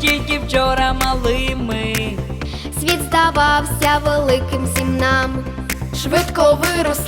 тільки вчора малими. Світ здавався великим всім нам, швидко вирос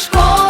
школа.